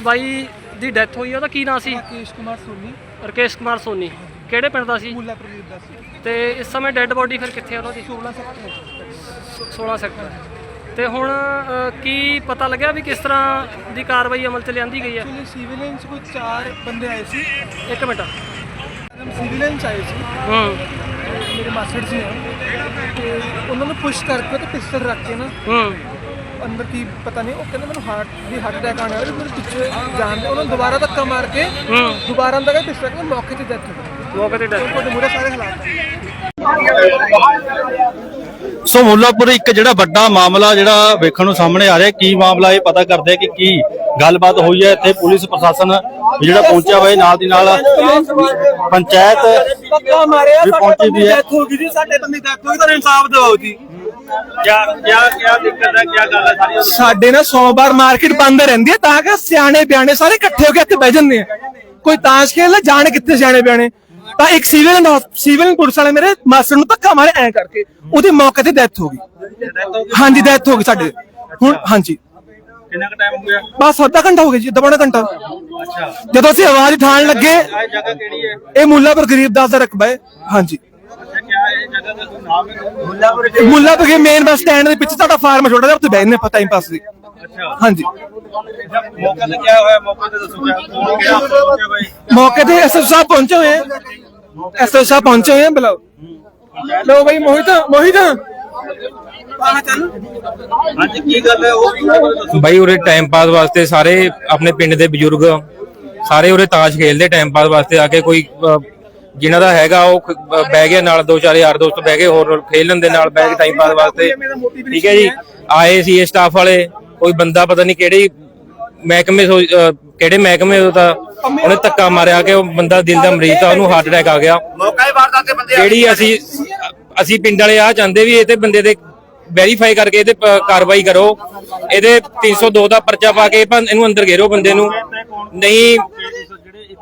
ਬਾਈ ਦੀ death ਹੋਈ ਆ ਉਹਦਾ ਕੀ ਨਾਂ ਸੀ? ਰਾਕੇਸ਼ ਕੁਮਾਰ ਸੋਨੀ। ਰਕੇਸ਼ ਕੁਮਾਰ ਸੋਨੀ। ਕਿਹੜੇ ਪਿੰਡ ਦਾ ਸੀ? ਮੁੱਲਾ ਪ੍ਰਦੀਪ ਦਾ ਸੀ। ਤੇ ਇਸ ਸਮੇਂ ਡੈੱਡ ਬੋਡੀ ਫਿਰ ਕਿੱਥੇ ਆ ਉਹਨਾਂ ਦੀ 16 ਸੈਕਟਰ 16 ਸੈਕਟਰ ਤੇ ਹੁਣ ਅ, ਕੀ ਪਤਾ ਲੱਗਿਆ ਵੀ ਕਿਸ ਤਰ੍ਹਾਂ ਦੀ ਕਾਰਵਾਈ ਅਮਲ ਚ ਲਿਆਂਦੀ ਗਈ ਹੈ ਐਕਚੁਅਲੀ ਕੋਈ ਚਾਰ ਬੰਦੇ ਆਏ ਸੀ। ਇੱਕ ਮਿੰਟ। ਚ ਆਏ ਸੀ। ਹੂੰ। ਤੇ ਮੇਰੇ ਮਾਸਟਰ ਜੀ ਆ ਤੇ ਉਹਨਾਂ ਨੂੰ ਪੁਸ਼ ਕਰਕੇ ਤੇ ਪਿਸਟਲ ਰੱਖ ਕੇ ਨਾ ਹੂੰ। ਅੰਦਰ ਕੀ ਪਤਾ ਨਹੀਂ ਉਹ ਕਹਿੰਦੇ ਮੈਨੂੰ ਹਾਰਟ ਦੀ ਹਾਰਟ ਅਟੈਕ ਆਉਣ ਵਾਲਾ ਮੇਰੇ ਪਿੱਛੇ ਜਾਣ ਦੇ ਉਹਨਾਂ ਨੂੰ ਦੁਬਾਰਾ ਧੱਕਾ ਮਾਰ ਕੇ ਦੁਬਾਰਾ ਅੰਦਰ ਗਏ ਪਿਸਟਲ ਕੇ ਮੌਕੇ ਤੇ ਡੈਥ ਹੋ ਗਈ। ਮੌਕੇ ਤੇ ਡੈਥ ਤੁਹਾਡੇ ਮੂਰੇ ਸਾਰੇ ਹਾਲਾਤ ਸੋ ਮੁੱਲਾਪੁਰ ਇੱਕ ਜਿਹੜਾ ਵੱਡਾ ਮਾਮਲਾ ਜਿਹੜਾ ਵੇਖਣ ਨੂੰ ਸਾਹਮਣੇ ਆ ਰਿਹਾ ਕੀ ਮਾਮਲਾ ਇਹ ਪਤਾ ਕਰਦੇ ਕਿ ਕੀ ਗੱਲਬਾਤ ਹੋਈ ਹੈ? ਇੱਥੇ ਪੁਲਿਸ ਪ੍ਰਸ਼ਾਸਨ ਜਿਹੜਾ ਪਹੁੰਚਿਆ ਹੋਇਆ ਨਾਲ ਦੀ ਨਾਲ ਪੰਚਾਇਤ ਵੀ ਪਹੁੰਚੀ ਵੀ ਹੈ। ਹੋ ਗਈ ਜੀ ਸਾਡੇ ਬੰਦੇ ਡੈਥ ਹੋ ਗਈ ਤਾਂ ਇਨਸਾਫ ਦਿਵਾਓ ਜੀ। ਕਿਆ ਕਿਆ ਕਿਆ ਦਿੱਕਤ ਹੈ ਕਿਆ ਗੱਲ ਹੈ ਸਾਰੀ ਸਾਡੇ ਨਾ ਸੋਮਵਾਰ ਮਾਰਕੀਟ ਬੰਦ ਰਹਿੰਦੀ ਹੈ ਤਾਂ ਕਿ ਸਿਆਣੇ ਬਿਆਣੇ ਸਾਰੇ ਇਕੱਠੇ ਹੋ ਕੇ ਇੱਥੇ ਬਹਿ ਜਾਂਦੇ ਆ। ਕੋਈ ਤਾਸ਼ ਖੇਲਦਾ ਜਾਣ ਕਿੱਥੇ ਸਿਆਣੇ ਬਿਆਣੇ? ਤਾਂ ਇੱਕ ਸਿਵਲ ਸਿਵਲ ਪੁਲਿਸ ਵਾਲੇ ਮੇਰੇ ਮਾਸਟਰ ਨੂੰ ਧੱਕਾ ਮਾਰੇ ਐ ਕਰਕੇ ਉਹਦੀ ਮੌਕੇ ਤੇ ਡੈਥ ਹੋ ਗਈ। ਹਾਂਜੀ ਡੈਥ ਹੋ ਗਈ ਸਾਡੇ। ਹੁਣ ਹਾਂਜੀ। ਕਿੰਨਾ ਕੁ ਟਾਈਮ ਹੋ ਗਿਆ? ਬਸ ਅੱਧਾ ਘੰਟਾ ਹੋ ਗਿਆ ਜੀ ਅੱਧਾ ਪੌਣਾ ਘੰਟਾ। ਅੱਛਾ। ਜਦੋਂ ਅਸੀਂ ਆਵਾਜ਼ ਉਠਾਉਣ ਲੱਗੇ ਇਹ ਹੈ? ਇਹ ਮੁੱਲਾਪੁਰ ਗਰੀਬਦਾਸ ਦਾ ਰਕਬਾ ਹੈ। ਹਾਂਜੀ। ਮੁੱਲਾ ਤੋਂ ਮੇਨ ਬੱਸ ਸਟੈਂਡ ਦੇ ਪਿੱਛੇ ਤੁਹਾਡਾ ਫਾਰਮ ਛੋਟਾ ਜਿਹਾ ਉੱਥੇ ਬੈਠਨੇ ਆਪਾਂ ਟਾਈਮ ਪਾਸ ਦੀ ਹਾਂਜੀ। ਮੌਕੇ ਤੇ ਕੀ ਹੋਇਆ? ਮੌਕੇ ਤੇ ਦੱਸੋ ਮੌਕੇ ਤੇ ਐਸਐਸ ਪਹੁੰਚੇ ਹੋਏ ਆ। ਪਹੁੰਚੇ ਹੋਏ ਆ ਬੁਲਾਓ। ਭਾਈ ਮੋਹਿਤ ਮੋਹਿਤ। ਹਾਂਜੀ ਬਾਈ ਉਰੇ ਟਾਈਮ ਪਾਸ ਵਾਸਤੇ ਸਾਰੇ ਆਪਣੇ ਪਿੰਡ ਦੇ ਬਜ਼ੁਰਗ ਸਾਰੇ ਉਰੇ ਤਾਸ਼ ਖੇਲਦੇ ਟਾਈਮ ਪਾਸ ਵਾਸਤੇ ਆ ਕੇ ਕੋਈ ਜਿਨ੍ਹਾਂ ਦਾ ਹੈਗਾ ਉਹ ਬਹਿ ਗਿਆ ਨਾਲ ਦੋ ਚਾਰ ਯਾਰ ਦੋਸਤ ਬਹਿ ਗਏ ਹੋਰ ਖੇਲਣ ਦੇ ਨਾਲ ਬਹਿ ਕੇ ਟਾਈਮ ਪਾਸ ਵਾਸਤੇ। ਠੀਕ ਹੈ ਜੀ? ਆਏ ਸੀ ਸਟਾਫ ਵਾਲੇ ਕੋਈ ਬੰਦਾ ਪਤਾ ਨਹੀਂ ਕਿਹੜੀ ਮਹਿਕਮੇ ਕਿਹੜੇ ਮਹਿਕਮੇ ਦਾ ਤਾਂ ਉਹਨੇ ਧੱਕਾ ਮਾਰਿਆ ਕਿ ਉਹ ਬੰਦਾ ਦਿਲ ਦਾ ਮਰੀਜ਼ ਤਾਂ ਉਹਨੂੰ ਹਾਰਟ ਅਟੈਕ ਆ ਗਿਆ। ਮੌਕਾ ਹੀ ਵਾਰਦਾਤ ਦੇ ਬੰਦੇ ਜਿਹੜੀ ਅਸੀਂ ਅਸੀਂ ਪਿੰਡ ਵਾਲੇ ਆ ਚਾਹੁੰਦੇ ਵੀ ਇਹ ਤੇ ਬੰਦੇ ਦੇ ਵੈਰੀਫਾਈ ਕਰਕੇ ਇਹਦੇ ਕਾਰਵਾਈ ਕਰੋ। ਇਹਦੇ 302 ਦਾ ਪਰਚਾ ਪਾ ਕੇ ਇਹਨੂੰ ਅੰਦਰ ਘੇਰੋ ਬੰਦੇ ਨੂੰ। ਨਹੀਂ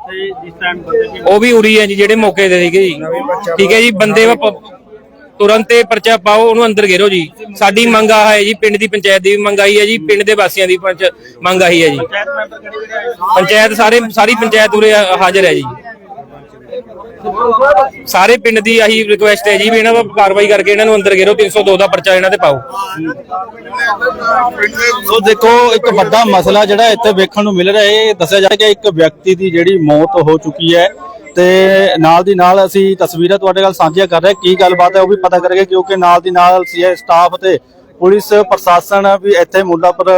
ਜਿਸ ਟਾਈਮ ਬੰਦੇ ਉਹ ਵੀ ਉਰੀ ਹੈ ਜੀ ਜਿਹੜੇ ਮੌਕੇ ਤੇ ਸੀਗੇ ਜੀ। ਠੀਕ ਹੈ ਜੀ ਬੰਦੇ ਪ- ਤੁਰੰਤ ਤੇ ਪਰਚਾ ਪਾਓ ਉਹਨੂੰ ਅੰਦਰ ਘੇਰੋ ਜੀ। ਸਾਡੀ ਮੰਗ ਆ ਹੈ ਜੀ ਪਿੰਡ ਦੀ ਪੰਚਾਇਤ ਦੀ ਵੀ ਮੰਗ ਆਈ ਹੈ ਜੀ ਪਿੰਡ ਦੇ ਵਾਸੀਆਂ ਦੀ ਪੰਚ ਮੰਗ ਆਈ ਹੈ ਜੀ। ਪੰਚਾਇਤ ਮੈਂਬਰ ਕਿਹੜੇ ਕਿਹੜੇ ਆਏ ਪੰਚਾਇਤ ਸਾਰੇ ਸਾਰੀ ਪੰਚਾਇਤ ਉਰੇ ਹਾਜ਼ਰ ਹੈ ਜੀ। ਸਾਰੇ ਪਿੰਡ ਦੀ ਆਹੀ ਰਿਕੁਐਸਟ ਹੈ ਜੀ ਵੀ ਇਹਨਾਂ ਦਾ ਕਾਰਵਾਈ ਕਰਕੇ ਇਹਨਾਂ ਨੂੰ ਅੰਦਰ ਘੇਰੋ 302 ਦਾ ਪਰਚਾ ਇਹਨਾਂ ਤੇ ਪਾਓ। ਸੋ ਦੇਖੋ, ਇੱਕ ਵੱਡਾ ਮਸਲਾ ਜਿਹੜਾ ਇੱਥੇ ਵੇਖਣ ਨੂੰ ਮਿਲ ਰਿਹਾ ਹੈ ਦੱਸਿਆ ਜਾ ਰਿਹਾ ਕਿ ਇੱਕ ਵਿਅਕਤੀ ਦੀ ਜਿਹੜੀ ਮੌਤ ਹੋ ਚੁੱਕੀ ਹੈ ਤੇ ਨਾਲ ਦੀ ਨਾਲ ਅਸੀਂ ਤਸਵੀਰਾਂ ਤੁਹਾਡੇ ਨਾਲ ਸਾਂਝੀਆਂ ਕਰ ਰਹੇ ਕੀ ਗੱਲਬਾਤ ਹੈ ਉਹ ਵੀ ਪਤਾ ਕਰਾਂਗੇ, ਕਿਉਂਕਿ ਨਾਲ ਦੀ ਨਾਲ ਸੀਏ ਸਟਾਫ ਤੇ ਪੁਲਿਸ ਪ੍ਰਸ਼ਾਸਨ ਵੀ ਇੱਥੇ ਮੁੱਲਾਪੁਰ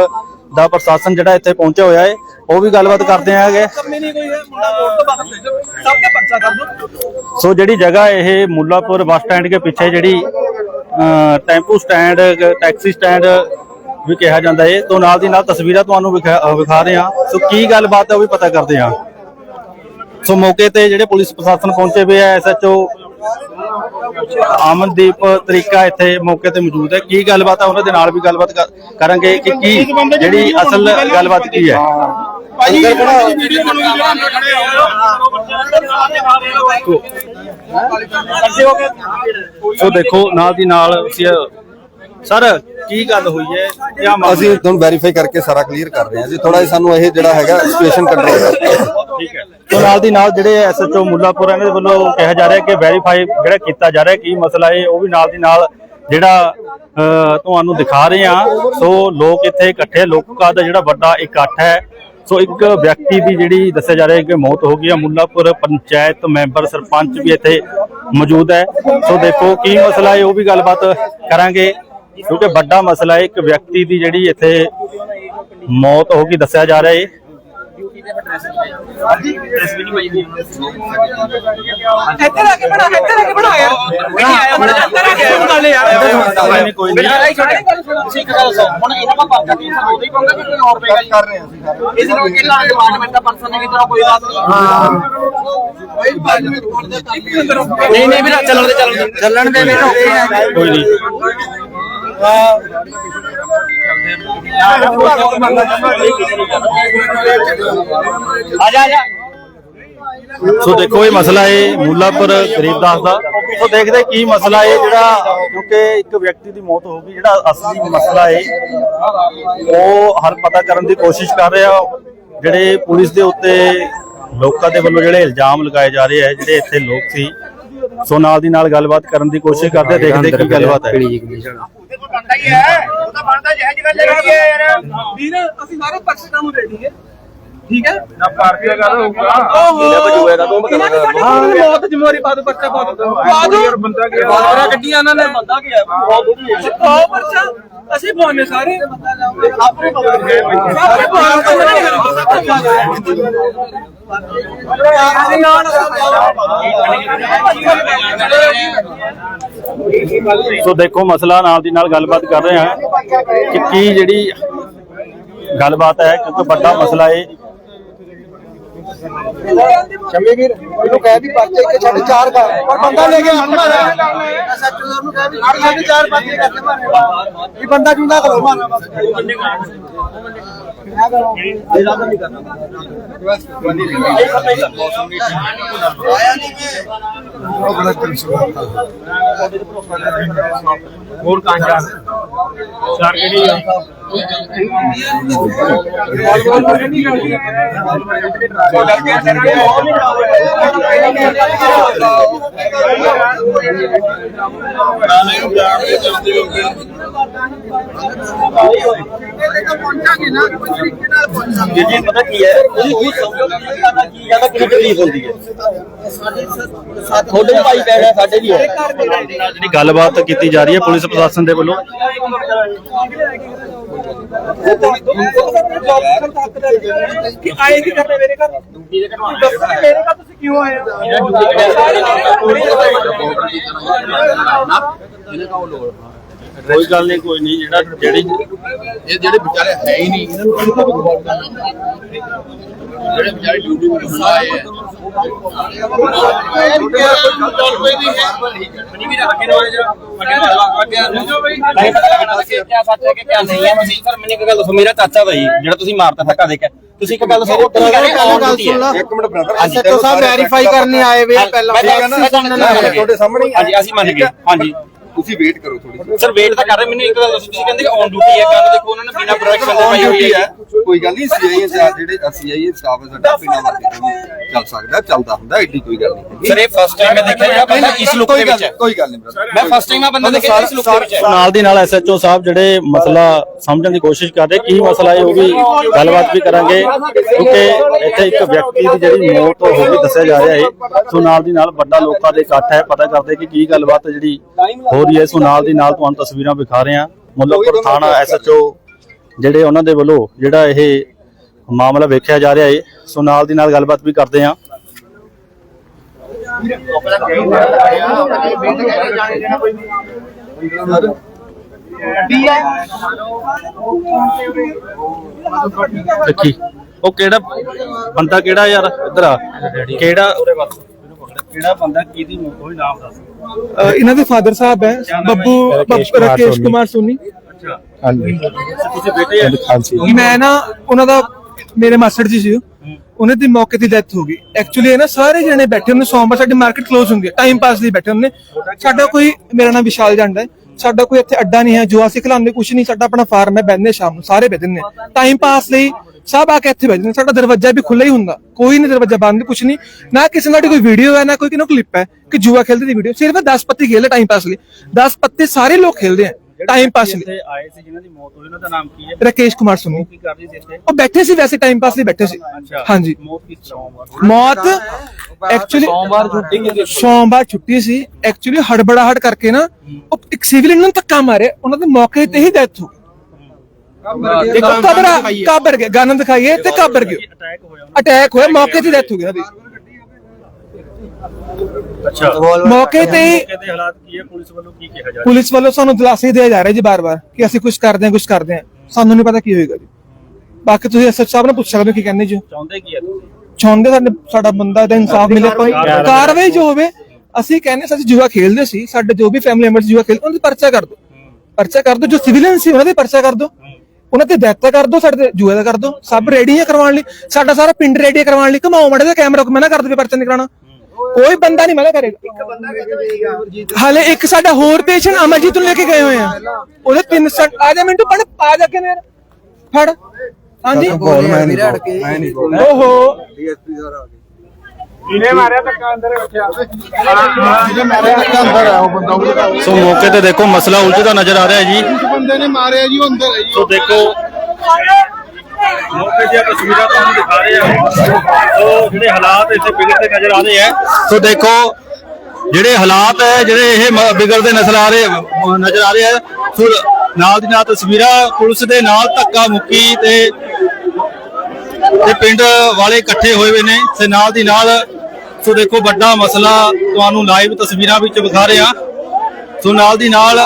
ਦਾ ਪ੍ਰਸ਼ਾਸਨ ਜਿਹੜਾ ਇੱਥੇ ਪਹੁੰਚਿਆ ਹੋਇਆ ਹੈ। ਉਹ ਵੀ ਗੱਲਬਾਤ ਕਰਦੇ ਆਂਗੇ ਨਹੀਂ ਕੋਈ ਹੈ ਮੁੰਡਾ ਵੋਟ ਤੋਂ ਬਾਅਦ ਸਭ ਦਾ ਪਰਚਾ ਕਰ ਦੋ ਸੋ ਜਿਹੜੀ ਜਗ੍ਹਾ ਇਹ ਮੁੱਲਾਪੁਰ ਬੱਸ ਸਟੈਂਡ ਦੇ ਪਿੱਛੇ ਜਿਹੜੀ ਟੈਂਪੂ ਸਟੈਂਡ ਟੈਕਸੀ ਸਟੈਂਡ ਵੀ ਕਿਹਾ ਜਾਂਦਾ ਹੈ ਤੋਂ ਨਾਲ ਦੀ ਨਾਲ ਤਸਵੀਰਾਂ ਤੁਹਾਨੂੰ ਵਿਖਾ ਰਹੇ ਹਾਂ। ਸੋ ਕੀ ਗੱਲਬਾਤ ਹੈ ਉਹ ਵੀ ਪਤਾ ਕਰਦੇ ਹਾਂ। ਸੋ ਮੌਕੇ ਤੇ ਜਿਹੜੇ ਪੁਲਿਸ ਪ੍ਰਸ਼ਾਸਨ ਪਹੁੰਚੇ ਹੋਏ ਆ ਐਸਐਚਓ ਅਮਨਦੀਪ ਤਰੀਕਾ ਇੱਥੇ ਮੌਕੇ ਤੇ ਮੌਜੂਦ ਹੈ। ਕੀ ਗੱਲਬਾਤ ਹੈ? ਉਹਨਾਂ ਦੇ ਨਾਲ ਵੀ ਗੱਲਬਾਤ ਕਰ- ਕਰਾਂਗੇ ਕਿ ਕੀ ਜਿਹੜੀ ਅਸਲ ਗੱਲਬਾਤ ਕੀ ਹੈ? ਸੋ ਦੇਖੋ ਨਾਲ ਦੀ ਨਾਲ ਅਸੀਂ ਸਰ ਕੀ ਗੱਲ ਹੋਈ ਹੈ? ਮਾਮਲਾ ਅਸੀਂ ਤੁਹਾਨੂੰ ਵੈਰੀਫਾਈ ਕਰਕੇ ਸਾਰਾ ਕਲੀਅਰ ਕਰ ਰਹੇ ਹਾਂ ਜੀ। ਥੋੜਾ ਜਿਹਾ ਸਾਨੂੰ ਇਹ ਜਿਹੜਾ ਹੈਗਾ ਸਿਚੁਏਸ਼ਨ ਕੰਟਰੋਲ ਠੀਕ ਹੈ। ਸੋ ਨਾਲ ਦੀ ਨਾਲ ਜਿਹੜੇ ਐਸਐਚਓ ਮੁੱਲਾਪੁਰ ਇਹਨਾਂ ਦੇ ਵੱਲੋਂ ਕਿਹਾ ਜਾ ਰਿਹਾ ਕਿ ਵੈਰੀਫਾਈ ਜਿਹੜਾ ਕੀਤਾ ਜਾ ਰਿਹਾ ਕੀ ਮਸਲਾ ਹੈ ਉਹ ਵੀ ਨਾਲ ਦੀ ਨਾਲ ਜਿਹੜਾ ਤੁਹਾਨੂੰ ਦਿਖਾ ਰਹੇ ਹਾਂ। ਸੋ ਲੋਕ ਇੱਥੇ ਇਕੱਠੇ ਲੋਕਾਂ ਦਾ ਜਿਹੜਾ ਵੱਡਾ ਇਕੱਠ ਹੈ ਸੋ ਇੱਕ ਵਿਅਕਤੀ ਦੀ ਜਿਹੜੀ ਦੱਸਿਆ ਜਾ ਰਿਹਾ ਹੈ ਕਿ ਮੌਤ ਹੋ ਗਈ ਹੈ। ਮੁੱਲਾਪੁਰ ਪੰਚਾਇਤ ਮੈਂਬਰ ਸਰਪੰਚ ਵੀ ਇੱਥੇ ਮੌਜੂਦ ਹੈ। ਸੋ ਦੇਖੋ ਕੀ ਮਸਲਾ ਹੈ, ਉਹ ਵੀ ਗੱਲਬਾਤ ਕਰਾਂਗੇ। ਕਿਉਂਕਿ ਵੱਡਾ ਮਸਲਾ ਹੈ, ਇੱਕ ਵਿਅਕਤੀ ਦੀ ਜਿਹੜੀ ਇੱਥੇ ਮੌਤ ਹੋ ਗਈ, ਦੱਸਿਆ ਜਾ ਰਿਹਾ ਹੈ। ਇੱਥੇ ਲਾ ਕੇ ਬਣਾ ਇੱਥੇ ਲਾ ਕੇ ਬਣਾ ਯਾਰ। ਨਹੀਂ ਆਇਆ ਬਣਾ ਇੱਥੇ ਲਾ ਕੇ ਬਣਾ। ਲੈ ਯਾਰ ਨਹੀਂ ਕੋਈ ਨਹੀਂ। ਤੁਸੀਂ ਇੱਕ ਗੱਲ ਦੱਸੋ ਹੁਣ ਇਹਨਾਂ ਦਾ ਪਰਚਾ ਕੀ ਸਾਨੂੰ ਉਹਦੇ ਹੀ ਪਾਉਂਗਾ ਕਿ ਕੋਈ ਹੋਰ ਪਏਗਾ ਕਰ ਰਹੇ ਹਾਂ ਇਸ ਨੂੰ ਕਿਹੜਾ ਡਿਪਾਰਟਮੈਂਟ ਦਾ ਪਰਸਨ ਹੈ ਕਿਤਨਾ ਕੋਈ ਬਾਤ ਨਹੀਂ ਨਹੀਂ। ਨਹੀਂ ਵੀਰਾ ਚੱਲਣ ਦੇ ਚੱਲਣ ਦੇ। ਚੱਲਣ ਦੇ ਵੀਰਾ। ਹੈ ਕੋਈ ਨਹੀਂ। ਸੋ ਦੇਖੋ ਇਹ ਮਸਲਾ ਹੈ ਮੁੱਲਾਪੁਰ ਗਰੀਬਦਾਸ ਦਾ। ਸੋ ਦੇਖਦੇ ਕੀ ਮਸਲਾ ਹੈ ਜਿਹੜਾ ਕਿਉਂਕਿ ਇੱਕ ਵਿਅਕਤੀ ਦੀ ਮੌਤ ਹੋ ਗਈ ਜਿਹੜਾ ਅਸਲੀ ਮਸਲਾ ਹੈ ਉਹ ਹਰ ਪਤਾ ਕਰਨ ਦੀ ਕੋਸ਼ਿਸ਼ ਕਰ ਰਿਹਾ। ਜਿਹੜੇ ਪੁਲਿਸ ਦੇ ਉੱਤੇ ਲੋਕਾਂ ਦੇ ਵੱਲੋਂ ਜਿਹੜੇ ਇਲਜ਼ਾਮ ਲਗਾਏ ਜਾ ਰਹੇ ਆ ਜਿਹੜੇ ਇੱਥੇ ਲੋਕ ਸੀ ਸੋ ਨਾਲ ਦੀ ਨਾਲ ਗੱਲਬਾਤ ਕਰਨ ਦੀ ਕੋਸ਼ਿਸ਼ ਕਰਦੇ ਦੇਖਦੇ ਕੀ ਗੱਲਬਾਤ ਹੈ। ਬਣਦਾ ਹੀ ਹੈ। ਉਹ ਤਾਂ ਬਣਦਾ ਜਿਹੇ ਜਗ੍ਹਾ ਲੈ ਗਈ ਹੈ ਯਾਰ। ਵੀਰ ਅਸੀਂ ਸਾਰੇ ਪਰਚੇ ਨੂੰ ਰੈਡੀ ਹੈ ਠੀਕ ਹੈ? ਨਾ ਪਾਰਟੀ ਦਾ ਗੱਲ ਹੋਊਗਾ। ਓਹੋ। ਇਹਨਾਂ ਨੇ ਸਾਡੀ ਪੂਰੀ ਮੌਤ ਜ਼ਿੰਮੇਵਾਰੀ ਪਾ ਦੋ ਪਰਚਾ ਪਾ ਦੋ ਪਾ ਦੋ ਬੰਦਾ ਕੀ ਬਾਹਰ ਗੱਡੀਆਂ ਇਹਨਾਂ ਨੇ ਬੰਦਾ ਕੀ ਹੈ ਬਹੁਤ ਪਾਓ ਪਰਚਾ। ਅਸੀਂ ਪਾਉਣੇ ਸਾਰੇ। ਆਪਣੇ ਪਾਉਂਦੇ ਸਾਰੇ ਸੋ ਦੇਖੋ, ਮਸਲਾ ਨਾਲ ਦੀ ਨਾਲ ਗੱਲਬਾਤ ਕਰ ਰਹੇ ਹਾਂ ਕਿ ਕੀ ਜਿਹੜੀ ਗੱਲਬਾਤ ਹੈ, ਕਿਉਂਕਿ ਵੱਡਾ ਮਸਲਾ ਹੈ ਸ਼ਮੀ ਵੀਰ ਇਹਨੂੰ ਕਹਿ ਵੀ ਪਰਚੇ ਇੱਕ ਛੱਡ ਚਾਰ ਕਰ ਪਰ ਬੰਦਾ ਲੈ ਕੇ ਆਉਣਾ ਹੈ ਸੱਚੋ ਨੂੰ ਕਹਿ ਵੀ ਅੱਠ ਛੱਡ ਚਾਰ ਪਰਚੇ ਕਰਦੇ ਮਾਰੇ ਇਹ ਬੰਦਾ ਜੁੰਦਾ ਕਰੋ ਮਾਰਨਾ ਬਸ ਜੀ ਜੀ, ਪਤਾ ਕੀ ਹੈ? ਤੁਸੀਂ ਖੁਦ ਸਮਝੋ ਕਰਨਾ ਕੀ ਹੈ ਕਿੰਨੀ ਤਕਲੀਫ ਹੁੰਦੀ ਹੈ। ਤੁਹਾਡੇ ਭਾਈ ਪੈ ਗਿਆ ਸਾਡੇ ਵੀ ਹੈ। ਜਿਹੜੀ ਗੱਲਬਾਤ ਕੀਤੀ ਜਾ ਰਹੀ ਹੈ ਪੁਲਿਸ ਪ੍ਰਸ਼ਾਸਨ ਦੇ ਵੱਲੋਂ। ਕਿ ਆਏ ਕੀ ਕਰਨੇ ਮੇਰੇ ਘਰ ਦੱਸੋ ਕਿ ਮੇਰੇ ਘਰ ਤੁਸੀਂ ਕਿਉਂ ਆਏ ਹੋ ਕੋਈ ਗੱਲ ਨਹੀਂ ਕੋਈ ਨਹੀਂ ਜਿਹੜਾ ਜਿਹੜੀ ਇਹ ਜਿਹੜੇ ਵਿਚਾਰੇ ਹੈ ਹੀ ਨਹੀਂ ਇਹਨਾਂ ਨੂੰ ਕਿਹਨੂੰ ਜਿਹੜੇ ਵਿਚਾਰੇ ਡਿਊਟੀ ਤੇ ਆਏ ਆ। ਨਹੀਂ ਪਤਾ ਲੱਗਦਾ ਕਿ ਕਿਆ ਸੱਚ ਹੈ ਕਿ ਕਿਆ ਨਹੀਂ ਹੈ ਤੁਸੀਂ ਸਰ ਮੈਨੂੰ ਇੱਕ ਗੱਲ ਦੱਸੋ ਮੇਰਾ ਚਾਚਾ ਦਾ ਜੀ ਜਿਹੜਾ ਤੁਸੀਂ ਮਾਰਤਾ ਧੱਕਾ ਦੇ ਕੇ ਤੁਸੀਂ ਇੱਕ ਗੱਲ ਤੁਸੀਂ ਕਹਿੰਦੇ ਕੌਣ ਸੁਣ ਹੈ ਇੱਕ ਮਿੰਟ ਬ੍ਰਦਰ ਐਸਐਚਓ ਸਾਹਿਬ ਵੈਰੀਫਾਈ ਕਰਨੇ ਆਏ। ਵੇ ਆ ਪਹਿਲਾਂ ਮੈਂ ਤਾਂ- ਮੈਂ ਤਾਂ- ਤੁਹਾਡੇ ਸਾਹਮਣੇ। ਹਾਂਜੀ ਅਸੀਂ ਮੰਨ ਗਏ। ਹਾਂਜੀ। ਤੁਸੀਂ ਵੇਟ ਕਰੋ ਥੋੜੀ ਸਰ ਵੇਟ ਤਾਂ ਕਰ ਰਹੇ ਮੈਨੂੰ ਇੱਕ ਗੱਲ ਦੱਸੋ ਤੁਸੀਂ ਕਹਿੰਦੇ ਕਿ ਔਨ ਡਿਊਟੀ ਹੈ ਗੱਲ ਦੇਖੋ ਉਹਨਾਂ ਨੇ ਬਿਨਾਂ ਪ੍ਰੋਡਕਸ਼ਨ ਦੇ ਪਾਈ ਹੋਈ ਹੈ। ਕੋਈ ਗੱਲ ਨਹੀਂ ਸੀਆਈਏ ਜਿਹੜੇ ਸੀਆਈਏ ਸਟਾਫ ਹੈ ਸਾਡਾ ਬਿਨਾਂ ਵਰਦੀ ਚੱਲ ਸਕਦਾ ਚੱਲਦਾ ਹੁੰਦਾ ਐਡੀ ਕੋਈ ਗੱਲ ਨਹੀਂ ਸਰ ਇਹ ਫਸਟ ਟਾਈਮ ਮੈਂ ਦੇਖਿਆ ਜਿਹੜਾ ਬੰਦਾ ਇਸ ਲੁੱਕ ਦੇ ਵਿੱਚ ਹੈ। ਕੋਈ ਗੱਲ ਨਹੀਂ। ਮੈਂ ਫਸਟ ਟਾਈਮ ਆ ਬੰਦਾ ਦੇਖਿਆ ਇਸ ਲੁੱਕ ਦੇ ਵਿੱਚ ਹੈ। ਨਾਲ ਦੀ ਨਾਲ ਐਸਐਚਓ ਸਾਹਿਬ ਜਿਹੜੇ ਮਸਲਾ ਸਮਝਣ ਦੀ ਕੋਸ਼ਿਸ਼ ਕਰ ਰਹੇ ਕੀ ਮਸਲਾ ਹੈ ਉਹ ਵੀ ਗੱਲਬਾਤ ਵੀ ਕਰਾਂਗੇ ਕਿਉਂਕਿ ਇੱਥੇ ਇੱਕ ਵਿਅਕਤੀ ਦੀ ਜਿਹੜੀ ਮੌਤ ਹੋ ਗਈ ਦੱਸਿਆ ਜਾ ਰਿਹਾ ਹੈ। ਸੋ ਨਾਲ ਦੀ ਨਾਲ ਵੱਡਾ ਲੋਕਾਂ ਦੇ ਇਕੱਠ ਹੈ ਪਤਾ ਕਰਦੇ ਕਿ ਕੀ ਗੱਲਬਾਤ ਹੈ ਜਿਹੜੀ ਹੋ ਰਹੀ ਹੈ। ਸੋ ਨਾਲ ਦੀ ਨਾਲ ਤੁਹਾਨੂੰ ਤਸਵੀਰਾਂ ਵਿਖਾ ਰਹੇ ਹਾਂ। ਮੁੱਲਾਪੁਰ ਥਾਣਾ ਐਸਐਚਓ ਜਿਹੜੇ ਉਹਨਾਂ ਦੇ ਵੱਲੋਂ ਜਿਹੜਾ ਇਹ ਮਾਮਲਾ ਵੇਖਿਆ ਜਾ ਰਿਹਾ ਹੈ। ਸੋ ਨਾਲ ਦੀ ਨਾਲ ਗੱਲਬਾਤ ਵੀ ਕਰਦੇ ਹਾਂ। ਦੇਖੀ। ਉਹ ਕਿਹੜਾ ਬੰਦਾ ਕਿਹੜਾ ਯਾਰ? ਇੱਧਰ ਆ। ਕਿਹੜਾ? ਕਿਹੜਾ ਬੰਦਾ ਕਿਹਦੀ ਕੋਈ ਨਾਮ ਦੱਸ ਅ, ਇਹਨਾਂ ਦੇ ਫਾਦਰ ਸਾਹਿਬ ਹੈ ਬੱਬੂ ਬੱਬ- ਰਾਕੇਸ਼ ਕੁਮਾਰ ਸੋਨੀ। ਤੁਸੀਂ ਬੇਟੇ ਮੈਂ ਨਾ ਉਹਨਾਂ ਦਾ ਮੇਰੇ ਮਾਸਟਰ ਜੀ ਸੀ ਉਹ। ਉਹਨਾਂ ਦੀ ਮੌਕੇ ਤੇ ਡੈਥ ਹੋ ਗਈ। ਐਕਚੁਅਲੀ ਇਹ ਨਾ ਸਾਰੇ ਜਣੇ ਬੈਠੇ ਹੁੰਦੇ ਸੋਮਵਾਰ ਸਾਡੀ ਮਾਰਕੀਟ ਕਲੋਜ਼ ਹੁੰਦੀ ਹੈ ਟਾਈਮ ਪਾਸ ਲਈ ਬੈਠੇ ਹੁੰਦੇ। ਸਾਡਾ ਕੋਈ ਮੇਰਾ ਨਾਮ ਵਿਸ਼ਾਲ ਜੰਡਾ ਹੈ। ਸਾਡਾ ਕੋਈ ਇੱਥੇ ਅੱਡਾ ਨਹੀਂ ਹੈ, ਜੋ ਅਸੀਂ ਖਿਲਾਉਂਦੇ ਕੁਝ ਨਹੀਂ, ਸਾਡਾ ਆਪਣਾ ਫਾਰਮ ਹੈ ਬੈਠਨੇ ਸ਼ਾਮ ਨੂੰ, ਸਾਰੇ ਬੈਠੇ ਨੇ। ਟਾਈਮ ਪਾਸ ਲਈ ਸਭ ਆ ਕੇ ਇੱਥੇ ਬੈਠਦੇ ਨੇ, ਸਾਡਾ ਦਰਵਾਜ਼ਾ ਵੀ ਖੁੱਲ੍ਹਾ ਹੀ ਹੁੰਦਾ, ਕੋਈ ਨਹੀਂ ਦਰਵਾਜ਼ਾ ਬੰਦ ਕੁਝ ਨਹੀਂ। ਨਾ ਕਿਸੇ ਨਾਲ ਕੋਈ ਵੀਡੀਓ ਹੈ, ਨਾ ਕੋਈ ਕਿਨੋ ਕਲਿੱਪ ਹੈ, ਕਿ ਜੂਆ ਖੇਲਦੇ ਦੀ ਵੀਡੀਓ ਸਿਰਫ 10 ਪੱਤੀ ਖੇਲਦੇ ਟਾਈਮ ਪਾਸ ਲਈ। 10 ਪੱਤੇ ਸਾਰੇ ਲੋਕ ਖੇਲਦੇ ਆ। ਟਾਈਮ ਪਾਸ ਲਈ ਇੱਥੇ ਆਏ ਸੀ ਜਿਨ੍ਹਾਂ ਦੀ ਮੌਤ ਹੋਈ ਉਹਨਾਂ ਦਾ ਨਾਮ ਕੀ ਹੈ? ਰਾਕੇਸ਼ ਕੁਮਾਰ ਸੋਨੀ। ਕੀ ਕਰਦੇ ਸੀ ਇੱਥੇ? ਉਹ ਬੈਠੇ ਸੀ ਵੈਸੇ ਟਾਈਮ ਪਾਸ ਲਈ ਬੈਠੇ ਸੀ। ਹਾਂਜੀ। ਮੌਤ ਕਿਸ ਤਰ੍ਹਾਂ ਹੋਈ ਮੌਤ ਐਕਚੁਅਲੀ ਸੋਮਵਾਰ ਛੁੱਟੀ ਸੋਮਵਾਰ ਛੁੱਟੀ ਸੀ। ਐਕਚੁਅਲੀ ਹੜਬੜਾਹਟ ਕਰਕੇ ਨਾ ਉਹ ਇੱਕ ਸਿਵਲ ਨੂੰ ਧੱਕਾ ਮਾਰੇ ਉਹਨਾਂ ਦੇ ਮੌਕੇ ਤੇ ਹੀ ਡੈਥ ਹੋ ਗਈ। ਕਬਰਾ ਕਾਬਰ ਗਏ ਗਨ ਦਿਖਾਈਏ ਤੇ ਕਾਬਰ ਗਏ ਅਟੈਕ ਹੋਇਆ। ਅਟੈਕ ਹੋਇਆ ਮੌਕੇ ਤੇ ਡੈਥ ਹੋ ਗਈ ਉਹਨਾਂ ਦੀ ਅੱਛਾ। ਮੌਕੇ ਤੇ ਹੀ ਮੌਕੇ ਦੇ ਹਾਲਾਤ ਕੀ ਹੈ? ਪੁਲਿਸ ਵੱਲੋਂ ਕੀ ਕਿਹਾ ਜਾ ਰਿਹਾ? ਪੁਲਿਸ ਵੱਲੋਂ ਸਾਨੂੰ ਦਿਲਾਸੇ ਦਿਆ ਜਾ ਰਿਹਾ ਜੀ ਬਾਰ-ਬਾਰ ਕਿ ਅਸੀਂ ਕੁਝ ਕਰਦੇ ਹਾਂ ਕੁਝ ਕਰਦੇ ਹਾਂ। ਸਾਨੂੰ ਨਹੀਂ ਪਤਾ ਕੀ ਹੋਏਗਾ ਜੀ। ਬਾਕੀ ਤੁਸੀਂ ਐਸਐਚ ਸਾਹਿਬ ਨੂੰ ਪੁੱਛ ਸਕਦੇ ਹੋ ਕੀ ਕਹਿੰਦੇ ਜੀ। ਉਹ। ਚਾਹੁੰਦੇ ਕੀ ਹੈ ਤੁਸੀਂ? ਚਾਹੁੰਦੇ ਸਾਡੇ ਸਾਡਾ ਬੰਦਾ ਦਾ ਇਨਸਾਫ ਮਿਲੇ ਕੋਈ ਕਾਰਵਾਈ ਜੋ ਹੋਵੇ ਅਸੀਂ ਕਹਿੰਦੇ ਸੀ ਅਸੀਂ ਜੂਆ ਖੇਲਦੇ ਸੀ ਸਾਡੇ ਜੋ ਵੀ ਫੈਮਿਲੀ ਮੈਂਬਰਸ ਜੂਆ ਖੇਲ ਉਹਨਾਂ ਦੇ ਪਰਚਾ ਕਰ ਪਰਚਾ ਕਰ ਦਿਓ ਜੋ ਸਿਵਿਲੀਅਨ ਸੀ ਉਹਨਾਂ ਦੇ ਪਰਚਾ ਕਰ ਦਿਓ। ਉਹਨਾਂ ਤੇ ਡੈਥ ਕਰ ਦਿਓ ਸਾਡੇ ਜੂਆ ਦਾ ਕਰ ਦਿਓ। ਸਭ ਰੈਡੀ ਹੈ ਕਰਵਾਉਣ ਲਈ ਸਾਡਾ ਸਾਰਾ ਪਿੰਡ ਰੈਡੀ ਹੈ ਕਰਵਾਉਣ ਲਈ ਘਮਾਓ ਮੜੇ ਦਾ ਕੈਮਰਾ ਮੈਂ ਨਾ ਕਰ ਦੇਵੇ ਪਰਚਾ ਨਿਕਲਣਾ ਕੋਈ ਬੰਦਾ ਨਹੀਂ ਮਨਾ ਕਰੇਗਾ ਹਾਲੇ ਇੱਕ ਸਾਡਾ ਹੋਰ ਪੇਸ਼ੈਂਟ ਅਮਰਜੀਤ ਨੂੰ ਲੈ ਕੇ ਗਏ ਹੋਏ ਆ। ਉਹਦੇ ਤਿੰਨ ਸੱਟ ਆ ਜਾ ਮਿੰਟੂ ਪੜ ਆ ਜਾ ਕੇ ਮੇਰੇ। ਫੜ। ਹਾਂਜੀ? ਬੋਲ ਮੈਂ ਨਹੀਂ ਮੈਂ ਨਹੀਂ ਓਹੋ। ਡੀਐਸਪੀ ਸਰ ਆ ਗਏ ਅੰਦਰ ਹੈ ਉਹ ਬੰਦਾ ਉਹ ਸੋ ਮੌਕੇ ਤੇ ਦੇਖੋ ਮਸਲਾ ਉਲਝਦਾ ਨਜ਼ਰ ਆ ਰਿਹਾ ਜੀ। ਬੰਦੇ ਨੇ ਮਾਰਿਆ ਜੀ ਉਹ ਅੰਦਰ ਹੈ ਜੀ ਸੋ ਦੇਖੋ ਮੌਕੇ ਦੀਆਂ ਤਸਵੀਰਾਂ ਤੁਹਾਨੂੰ ਦਿਖਾ ਰਹੇ ਆ ਜਿਹੜੇ ਹਾਲਾਤ ਇੱਥੇ ਵਿਗੜਦੇ ਨਜ਼ਰ ਆ ਰਹੇ ਹੈ ਸੋ ਦੇਖੋ, ਜਿਹੜੇ ਹਾਲਾਤ ਹੈ, ਜਿਹੜੇ ਇਹ ਮ- ਵਿਗੜਦੇ ਨਜ਼ਰ ਆ ਰਹੇ ਨਜ਼ਰ ਆ ਰਹੇ ਹੈ ਸੋ ਨਾਲ ਦੀ ਨਾਲ ਤਸਵੀਰਾਂ ਪੁਲਿਸ ਦੇ ਨਾਲ ਧੱਕਾ ਮੁੱਕੀ ਤੇ ਤੇ ਪਿੰਡ ਵਾਲੇ ਇਕੱਠੇ ਹੋਏ ਹੋਏ ਨੇ, ਤੇ ਨਾਲ ਦੀ ਨਾਲ, ਸੋ ਦੇਖੋ, ਵੱਡਾ ਮਸਲਾ ਤੁਹਾਨੂੰ ਲਾਈਵ ਤਸਵੀਰਾਂ ਵਿੱਚ ਵਿਖਾ ਰਹੇ। ਆ ਸੋ ਨਾਲ ਦੀ ਨਾਲ,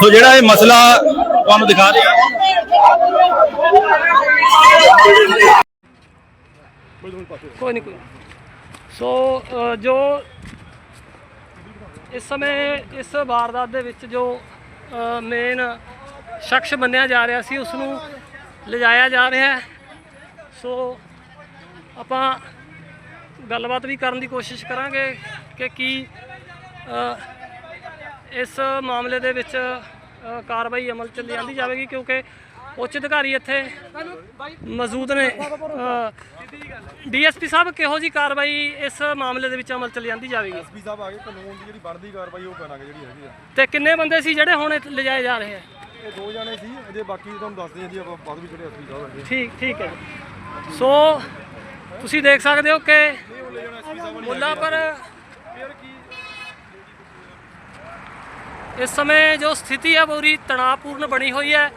ਸੋ ਜਿਹੜਾ ਇਹ ਮਸਲਾ ਤੁਹਾਨੂੰ ਦਿਖਾ ਰਹੇ। ਆ ਕੋਈ ਨਹੀਂ, ਕੋਈ ਸੋ ਜੋ ਇਸ ਸਮੇਂ, ਇਸ ਵਾਰਦਾਤ ਦੇ ਵਿੱਚ ਜੋ ਮੇਨ ਸ਼ਖਸ ਮੰਨਿਆ ਜਾ ਰਿਹਾ ਸੀ ਉਸ ਨੂੰ ਲਿਜਾਇਆ ਜਾ ਰਿਹਾ ਹੈ। ਸੋ, ਆਪਾਂ ਗੱਲਬਾਤ ਵੀ ਕਰਨ ਦੀ ਕੋਸ਼ਿਸ਼ ਕਰਾਂਗੇ ਕਿ ਕੀ ਇਸ ਮਾਮਲੇ ਦੇ ਵਿੱਚ ਕਾਰਵਾਈ ਅਮਲ ਚ ਲਿਆਂਦੀ ਜਾਵੇਗੀ, ਕਿਉਂਕਿ ਉੱਚ ਅਧਿਕਾਰੀ ਇੱਥੇ ਮੌਜੂਦ ਨੇ। ਡੀਐਸਪੀ ਸਾਹਿਬ ਕਿਹੋ ਜੀ ਕਾਰਵਾਈ ਇਸ ਮਾਮਲੇ ਦੇ ਵਿੱਚ ਅਮਲ ਚ ਲਿਆਂਦੀ ਜਾਵੇਗੀ? ਐਸਪੀ ਸਾਹਿਬ ਆ ਕਾਨੂੰਨ ਦੀ ਜਿਹੜੀ ਬਣਦੀ ਕਾਰਵਾਈ ਉਹ ਕਰਾਂਗੇ ਜਿਹੜੀ ਹੈਗੀ ਆ। ਤੇ ਕਿੰਨੇ ਬੰਦੇ ਸੀ ਜਿਹੜੇ ਹੁਣ ਇੱਥੇ ਲਿਜਾਏ ਜਾ ਰਹੇ ਆ? ਇਹ ਦੋ ਜਣੇ ਸੀ ਅਜੇ ਬਾਕੀ ਤੁਹਾਨੂੰ ਦੱਸਦੇ ਆ ਜੀ ਆਪਾਂ ਬਾਅਦ ਵਿੱਚ ਜਿਹੜੇ ਐਸਪੀ ਸਾਹਿਬ ਹੈਗੇ ਠੀਕ ਠੀਕ ਹੈ। ਸੋ ਤੁਸੀਂ ਦੇਖ ਸਕਦੇ ਹੋ ਕਿ ਮੁੱਲਾਪੁਰ ਇਸ ਸਮੇਂ ਜੋ ਸਥਿਤੀ ਹੈ ਪੂਰੀ ਤਣਾਅਪੂਰਨ ਬਣੀ ਹੋਈ ਹੈ।